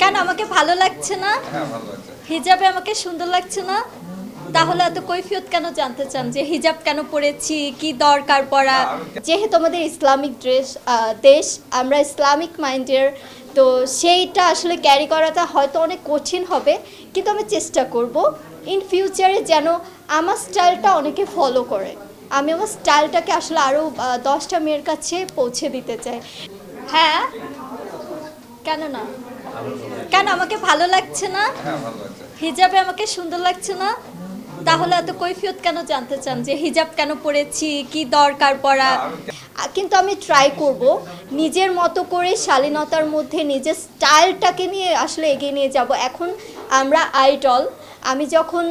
কেন আমাকে ভালো লাগছে না? হ্যাঁ হিজাবে আমাকে সুন্দর লাগছে না? তাহলে এত কৈফিয়ত কেন জানতে চান? যে হিজাব কেন পরেছি? কি দরকার পড়া? যেহেতু আমাদের ইসলামিক ড্রেস দেশ আমরা ইসলামিক মাইন্ডের তো সেইটা আসলে ক্যারি করাটা হয়তো অনেক কঠিন হবে কিন্তু আমি চেষ্টা করব ইন ফিউচারে যেন আমার স্টাইলটা অনেকে ফলো করে। আমি আমার স্টাইলটাকে আসলে আরও দশটা মেয়ের কাছে পৌঁছে দিতে চাই। হ্যাঁ? কেন না? কেন আমাকে ভালো লাগছে না? হ্যাঁ হিজাবে আমাকে সুন্দর লাগছে না? তাহলে এত কৈফিয়ত কেন জানতে চান? যে হিজাব কেন পরেছি? কি দরকার পড়া? কিন্তু আমি ট্রাই করব। নিজের মতো করে শালীনতার মধ্যে নিজের স্টাইলটাকে নিয়ে আসলে এগিয়ে নিয়ে যাব। এখন আমরা আইডল আমি যখন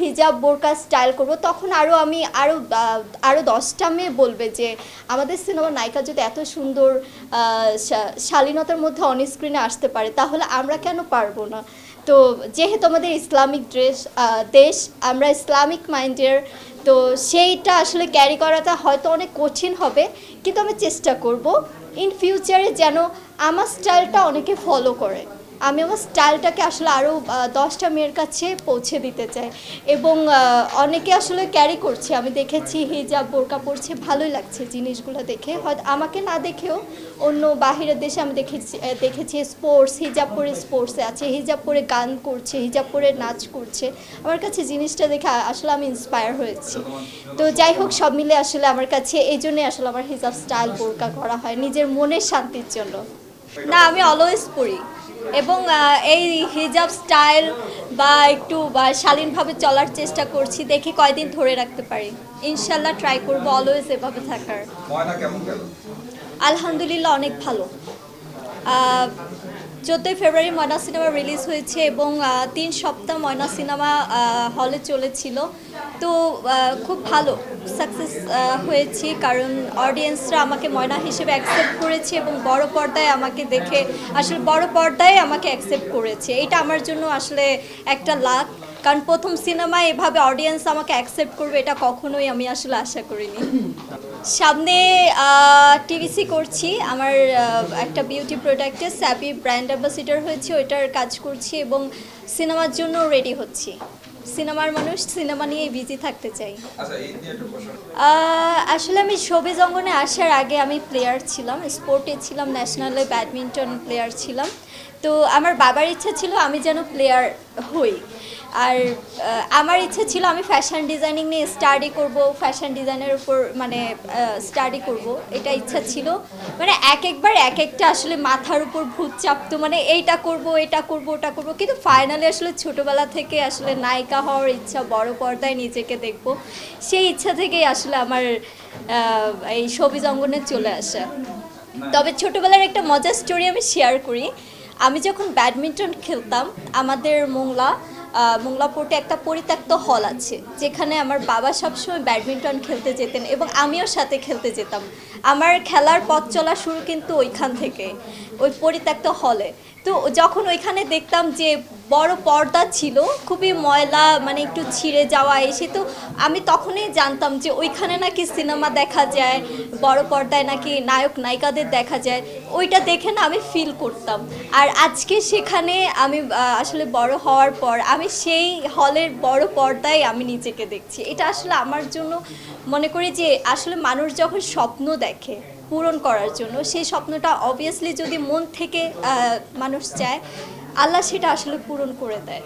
হিজাব, বোরকা স্টাইল করব, তখন আরও আমি আরও আরও দশটা মেয়ে বলবে যে, আমাদের সিনেমার নায়িকা যদি এত সুন্দর শালীনতার মধ্যে অন স্ক্রিনে আসতে পারে, তাহলে আমরা কেন পারব না? তো যেহেতু আমাদের ইসলামিক ড্রেস দেশ, আমরা ইসলামিক মাইন্ডের, তো সেইটা আসলে ক্যারি করাটা হয়তো অনেক কঠিন হবে, কিন্তু আমি চেষ্টা করব ইন ফিউচারে যেন আমার স্টাইলটা অনেকে ফলো করে। আমি আমার স্টাইলটাকে আসলে আরও দশটা মেয়ের কাছে পৌঁছে দিতে চাই। এবং অনেকে আসলে ক্যারি করছে। আমি দেখেছি হিজাব বোরকা পরছে, ভালোই লাগছে জিনিসগুলো দেখে। হয়তো আমাকে না দেখেও অন্য বাহিরের দেশে আমি দেখেছি দেখেছি স্পোর্টস হিজাব পরে স্পোর্টসে আছে হিজাব পরে গান করছে হিজাব পরে নাচ করছে। আমার কাছে জিনিসটা দেখে আসলে আমি ইন্সপায়ার হয়েছি। তো যাই হোক, সব মিলে আসলে আমার কাছে এই জন্যই আসলে আমার হিজাব স্টাইল বোরকা করা হয় নিজের মনের শান্তির জন্য। না, আমি অলওয়েজ পড়ি এবং এই হিজাব স্টাইল বা একটু বা শালীনভাবে চলার চেষ্টা করছি দেখি কয়দিন ধরে রাখতে পারি। ইনশাল্লাহ ট্রাই করব অলওয়েজ এভাবে থাকার। আলহামদুলিল্লাহ অনেক ভালো। চোদ্দোই ফেব্রুয়ারি ময়না সিনেমা রিলিজ হয়েছে এবং তিন সপ্তাহ ময়না সিনেমা হলে চলেছিল। তো খুব ভালো সাকসেস হয়েছি। কারণ অডিয়েন্সরা আমাকে ময়না হিসেবে অ্যাকসেপ্ট করেছে এবং বড় পর্দায় আমাকে দেখে, আসলে বড় পর্দায় আমাকে অ্যাকসেপ্ট করেছে। এটা আমার জন্য আসলে একটা লাক কারণ প্রথম সিনেমায় এভাবে অডিয়েন্স আমাকে অ্যাকসেপ্ট করবে, এটা কখনোই আমি আসলে আশা করিনি। সামনে টিভিসি করছি। আমার একটা বিউটি প্রোডাক্টে স্যাপি ব্র্যান্ড অ্যাম্বাসিডার হয়েছে, ওইটার কাজ করছি এবং সিনেমার জন্য রেডি হচ্ছি। সিনেমার মানুষ সিনেমা নিয়ে বিজি থাকতে চাই। আচ্ছা আসলে আমি শোবিজ অঙ্গনে আসার আগে আমি প্লেয়ার ছিলাম স্পোর্টে ছিলাম ন্যাশনালে ব্যাডমিন্টন প্লেয়ার ছিলাম। তো আমার বাবার ইচ্ছা ছিল আমি যেন প্লেয়ার হই। আর আমার ইচ্ছা ছিল আমি ফ্যাশন ডিজাইনিং নিয়ে স্টাডি করব ফ্যাশন ডিজাইনের উপর মানে স্টাডি করব, এটা ইচ্ছা ছিল। মানে এক একবার এক একটা আসলে মাথার উপর ভূত চাপতো মানে এইটা করব, এটা করব, ওটা করব। কিন্তু ফাইনালি আসলে ছোটোবেলা থেকে আসলে নায়িকা হওয়ার ইচ্ছা, বড় পর্দায় নিজেকে দেখব, সেই ইচ্ছা থেকেই আসলে আমার এই সবিজ অঙ্গনে চলে আসা। তবে ছোটোবেলার একটা মজার স্টোরি আমি শেয়ার করি। আমি যখন ব্যাডমিন্টন খেলতাম, আমাদের মোংলা মোংলাপুরটে একটা পরিত্যক্ত হল আছে, যেখানে আমার বাবা সবসময় ব্যাডমিন্টন খেলতে যেতেন এবং আমিও সাথে খেলতে যেতাম। আমার খেলার পথ চলা শুরু কিন্তু ওইখান থেকে, ওই পরিত্যক্ত হলে। তো যখন ওইখানে দেখতাম যে বড় পর্দা ছিল, খুবই ময়লা মানে একটু ছিঁড়ে যাওয়া, এসে তো আমি তখনই জানতাম যে ওইখানে নাকি সিনেমা দেখা যায়, বড় পর্দায় নাকি নায়ক, নায়িকাদের দেখা যায়। ওইটা দেখে না আমি ফিল করতাম। আর আজকে সেখানে আমি আসলে বড় হওয়ার পর আমি সেই হলের বড় পর্দায় আমি নিজেকে দেখছি। এটা আসলে আমার জন্য মনে করি যে আসলে মানুষ যখন স্বপ্ন দেখে পূরণ করার জন্য। সেই স্বপ্নটা অবভিয়াসলি যদি মন থেকে মানুষ চায়, আল্লাহ সেটা আসলে পূরণ করে দেয়।